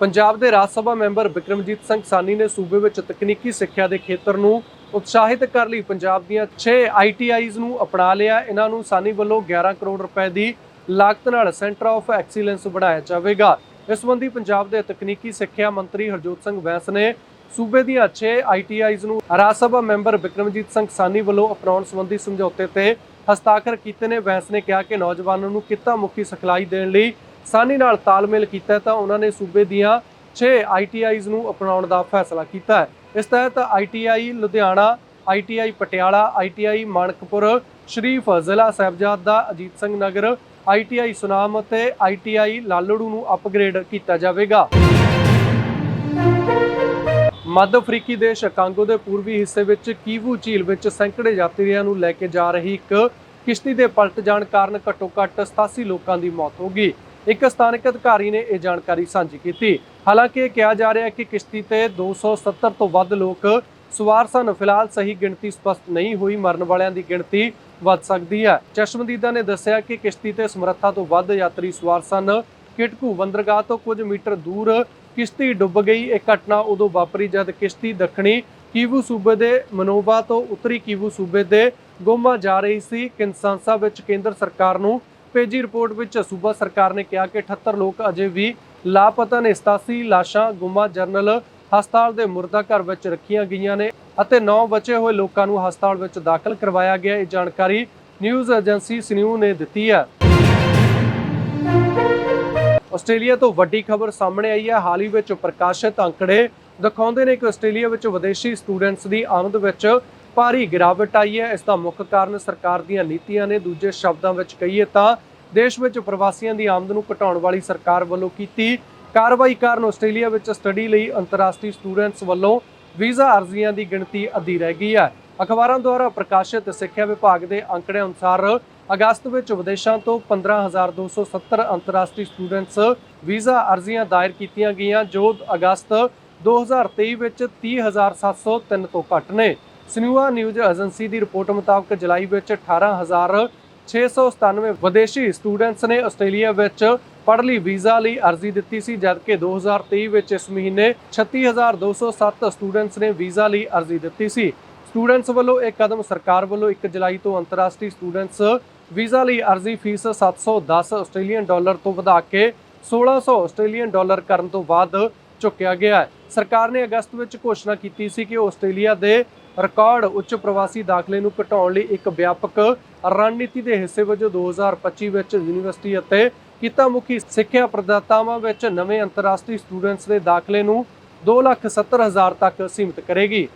ਪੰਜਾਬ ਦੇ ਰਾਜ ਸਭਾ ਮੈਂਬਰ ਵਿਕਰਮਜੀਤ ਸਿੰਘ ਸਾਨੀ ਨੇ ਸੂਬੇ ਵਿੱਚ ਤਕਨੀਕੀ ਸਿੱਖਿਆ ਦੇ ਖੇਤਰ ਨੂੰ ਉਤਸ਼ਾਹਿਤ ਕਰਨ ਲਈ। ਪੰਜਾਬ ਦੀਆਂ 6 ਆਈਟੀਆਈਜ਼ ਨੂੰ ਅਪਣਾ ਲਿਆ। ਇਹਨਾਂ ਨੂੰ ਸਾਨੀ ਵੱਲੋਂ 11 ਕਰੋੜ ਰੁਪਏ ਦੀ ਲਾਗਤ ਨਾਲ ਸੈਂਟਰ ਆਫ ਐਕਸੀਲੈਂਸ ਬਣਾਇਆ ਜਾਵੇਗਾ। ਇਸ ਸੰਬੰਧੀ ਪੰਜਾਬ ਦੇ ਤਕਨੀਕੀ ਸਿੱਖਿਆ ਮੰਤਰੀ ਹਰਜੋਤ ਸਿੰਘ ਬੈਂਸ ਨੇ ਸੂਬੇ ਦੀਆਂ 6 ਆਈਟੀਆਈਜ਼ ਨੂੰ ਰਾਜ ਸਭਾ ਮੈਂਬਰ ਵਿਕਰਮਜੀਤ ਸਿੰਘ ਸਾਨੀ ਵੱਲੋਂ ਅਪਣਾਉਣ ਸੰਬੰਧੀ ਸਮਝੌਤੇ ਤੇ ਹਸਤਾਖਰ ਕੀਤੇ ਨੇ। ਬੈਂਸ ਨੇ ਕਿਹਾ ਕਿ ਨੌਜਵਾਨਾਂ ਨੂੰ ਕਿੱਤਾ ਮੁਖੀ ਸਿਖਲਾਈ ਦੇਣ ਲਈ ਸਾਨੀ ਨਾਲ ਤਾਲਮੇਲ ਕੀਤਾ ਤਾਂ ਉਹਨਾਂ ਨੇ ਸੂਬੇ ਦੀਆਂ 6 ਆਈਟੀਆਈਜ਼ ਨੂੰ ਅਪਣਾਉਣ ਦਾ ਫੈਸਲਾ ਕੀਤਾ ਹੈ। ਇਸ ਤਹਿਤ ITI Ludhiana ITI Patiala ITI Manakpur, Sharif ਜ਼ਿਲ੍ਹਾ ਸਾਹਿਬਜ਼ਾਦਾ ਅਜੀਤ ਸਿੰਘ ਨਗਰ ਆਈਟੀਆਈ ਸੁਨਾਮ ਅਤੇ ਆਈਟੀਆਈ ਲਾਲੜੂ ਨੂੰ ਅਪਗ੍ਰੇਡ ਕੀਤਾ ਜਾਵੇਗਾ। ਮੱਧ ਅਫਰੀਕੀ ਦੇਸ਼ ਕਾਂਗੋ ਦੇ ਪੂਰਬੀ ਹਿੱਸੇ ਵਿੱਚ ਕੀਵੂ ਝੀਲ ਵਿੱਚ ਸੈਂਕੜੇ ਯਾਤਰੀਆਂ ਨੂੰ ਲੈ ਕੇ ਜਾ ਰਹੀ ਇੱਕ ਕਿਸ਼ਤੀ ਦੇ ਪਲਟ ਜਾਣ ਕਾਰਨ ਘੱਟੋ-ਘੱਟ 87 ਲੋਕਾਂ ਦੀ ਮੌਤ ਹੋ ਗਈ। ਇੱਕ ਸਥਾਨਕ ਅਧਿਕਾਰੀ ਨੇ ਇਹ ਜਾਣਕਾਰੀ ਸਾਂਝੀ ਕੀਤੀ। ਹਾਲਾਂਕਿ ਇਹ ਕਿਹਾ ਜਾ ਰਿਹਾ ਹੈ ਕਿ ਕਿਸ਼ਤੀ ਤੇ 270 ਤੋਂ ਵੱਧ ਲੋਕ ਸਵਾਰ ਸਨ। ਫਿਲਹਾਲ ਸਹੀ ਗਿਣਤੀ ਸਪਸ਼ਟ ਨਹੀਂ ਹੋਈ। ਮਰਨ ਵਾਲਿਆਂ ਦੀ ਗਿਣਤੀ ਵੱਧ ਸਕਦੀ ਹੈ। ਚਸ਼ਮਦੀਦਾ ਨੇ ਦੱਸਿਆ ਕਿ ਕਿਸ਼ਤੀ ਤੇ ਸਮਰੱਥਾ ਤੋਂ ਵੱਧ ਯਾਤਰੀ ਸਵਾਰ ਸਨ। ਕਿਟਕੂ ਬੰਦਰਗਾਹ ਤੋਂ ਕੁਝ ਮੀਟਰ ਦੂਰ ਕਿਸ਼ਤੀ ਡੁੱਬ ਗਈ। ਇਹ ਘਟਨਾ ਉਦੋਂ ਵਾਪਰੀ ਜਦ ਕਿਸ਼ਤੀ ਦੱਖਣੀ ਕੀਵੂ ਸੂਬੇ ਦੇ ਮਨੋਵਾ ਤੋਂ ਉੱਤਰੀ ਕੀਵੂ ਸੂਬੇ ਦੇ ਗੋਮਾ ਜਾ ਰਹੀ ਸੀ। ਕਿਨਸਾਂਸਾ ਵਿੱਚ ਕੇਂਦਰ ਸਰਕਾਰ ਨੂੰ ਭੇਜੀ ਰਿਪੋਰਟ ਵਿੱਚ ਸੂਬਾ ਸਰਕਾਰ ਨੇ ਕਿਹਾ ਕਿ 78 ਲੋਕ ਅਜੇ ਵੀ ਲਾਪਤਾ ਨੇ। 87 ਲਾਸ਼ਾਂ ਗੁਮਾ ਜਰਨਲ ਹਸਪਤਾਲ ਦੇ ਮੁਰਦਾ ਘਰ ਵਿੱਚ ਰੱਖੀਆਂ ਗਈਆਂ ਨੇ ਅਤੇ 9 ਬਚੇ ਹੋਏ ਲੋਕਾਂ ਨੂੰ ਹਸਪਤਾਲ ਵਿੱਚ ਦਾਖਲ ਕਰਵਾਇਆ ਗਿਆ। ਇਹ ਜਾਣਕਾਰੀ ਨਿਊਜ਼ ਏਜੰਸੀ ਸਨਿਊ ਨੇ ਦਿੱਤੀ ਹੈ। ਆਸਟ੍ਰੇਲੀਆ ਤੋਂ ਵੱਡੀ ਖਬਰ ਸਾਹਮਣੇ ਆਈ ਹੈ। ਹਾਲ ਹੀ ਵਿੱਚ ਪ੍ਰਕਾਸ਼ਿਤ ਅੰਕੜੇ ਦਿਖਾਉਂਦੇ ਨੇ ਕਿ ਆਸਟ੍ਰੇਲੀਆ ਵਿੱਚ ਵਿਦੇਸ਼ੀ ਸਟੂਡੈਂਟਸ ਦੀ ਆਮਦ ਵਿੱਚ ਭਾਰੀ ਗਿਰਾਵਟ ਆਈ ਹੈ। ਇਸ ਦਾ ਮੁੱਖ ਕਾਰਨ ਸਰਕਾਰ ਦੀਆਂ ਨੀਤੀਆਂ ਨੇ। ਦੂਜੇ ਸ਼ਬਦਾਂ ਵਿੱਚ ਕਹੀਏ ਤਾਂ ਦੇਸ਼ ਵਿੱਚ ਪ੍ਰਵਾਸੀਆਂ ਦੀ ਆਮਦ ਨੂੰ ਘਟਾਉਣ ਵਾਲੀ ਸਰਕਾਰ ਵੱਲੋਂ ਕੀਤੀ ਕਾਰਵਾਈ ਕਾਰਨ ਆਸਟ੍ਰੇਲੀਆ ਵਿੱਚ ਸਟੱਡੀ ਲਈ ਅੰਤਰਰਾਸ਼ਟਰੀ ਸਟੂਡੈਂਟਸ ਵੱਲੋਂ ਵੀਜ਼ਾ ਅਰਜ਼ੀਆਂ ਦੀ ਗਿਣਤੀ ਅੱਧੀ ਰਹਿ ਗਈ ਹੈ। ਅਖਬਾਰਾਂ ਦੁਆਰਾ ਪ੍ਰਕਾਸ਼ਿਤ ਸਿੱਖਿਆ ਵਿਭਾਗ ਦੇ ਅੰਕੜਿਆਂ ਅਨੁਸਾਰ ਅਗਸਤ ਵਿੱਚ ਵਿਦੇਸ਼ਾਂ ਤੋਂ 15270 ਅੰਤਰਰਾਸ਼ਟਰੀ ਸਟੂਡੈਂਟਸ ਵੀਜ਼ਾ ਅਰਜ਼ੀਆਂ ਦਾਇਰ ਕੀਤੀਆਂ ਗਈਆਂ, ਜੋ ਅਗਸਤ 2023 ਵਿੱਚ 30703 ਤੋਂ ਘੱਟ ਨੇ। ਸਨਿਊਆ ਨਿਊਜ਼ ਏਜੰਸੀ ਦੀ ਰਿਪੋਰਟ ਮੁਤਾਬਕ ਜੁਲਾਈ ਵਿੱਚ 18697 ਵਿਦੇਸ਼ੀ ਸਟੂਡੈਂਟਸ ਨੇ ਆਸਟ੍ਰੇਲੀਆ ਵਿੱਚ ਪੜ੍ਹ ਲਈ ਵੀਜ਼ਾ ਲਈ ਅਰਜ਼ੀ ਦਿੱਤੀ ਸੀ, ਜਦਕਿ 2023 ਵਿੱਚ ਇਸ ਮਹੀਨੇ 36207 ਸਟੂਡੈਂਟਸ ਨੇ ਵੀਜ਼ਾ ਲਈ ਅਰਜ਼ੀ ਦਿੱਤੀ ਸੀ। ਸਟੂਡੈਂਟਸ ਵੱਲੋਂ ਇਹ ਕਦਮ ਸਰਕਾਰ ਵੱਲੋਂ 1 ਜੁਲਾਈ ਤੋਂ ਅੰਤਰਰਾਸ਼ਟਰੀ ਸਟੂਡੈਂਟਸ ਵੀਜ਼ਾ ਲਈ ਅਰਜ਼ੀ ਫੀਸ 710 ਆਸਟ੍ਰੇਲੀਅਨ ਡਾਲਰ ਤੋਂ ਵਧਾ ਕੇ 1600 ਆਸਟ੍ਰੇਲੀਅਨ ਡਾਲਰ ਕਰਨ ਤੋਂ ਬਾਅਦ ਚੁੱਕਿਆ ਗਿਆ ਹੈ। ਸਰਕਾਰ ਨੇ ਅਗਸਤ ਵਿੱਚ ਘੋਸ਼ਣਾ ਕੀਤੀ ਸੀ ਕਿ ਆਸਟ੍ਰੇਲੀਆ ਦੇ ਰਿਕਾਰਡ ਉੱਚ ਪ੍ਰਵਾਸੀ ਦਾਖਲੇ ਨੂੰ ਘਟਾਉਣ ਲਈ ਇੱਕ ਵਿਆਪਕ ਰਣਨੀਤੀ ਦੇ ਹਿੱਸੇ ਵਜੋਂ 2025 ਵਿੱਚ ਯੂਨੀਵਰਸਿਟੀ ਅਤੇ ਕਿੱਤਾ ਮੁਖੀ ਸਿੱਖਿਆ ਪ੍ਰਦਾਤਾਵਾਂ ਵਿੱਚ ਨਵੇਂ ਅੰਤਰਰਾਸ਼ਟਰੀ ਸਟੂਡੈਂਟਸ ਦੇ ਦਾਖਲੇ ਨੂੰ 2,70,000 ਤੱਕ ਸੀਮਿਤ ਕਰੇਗੀ।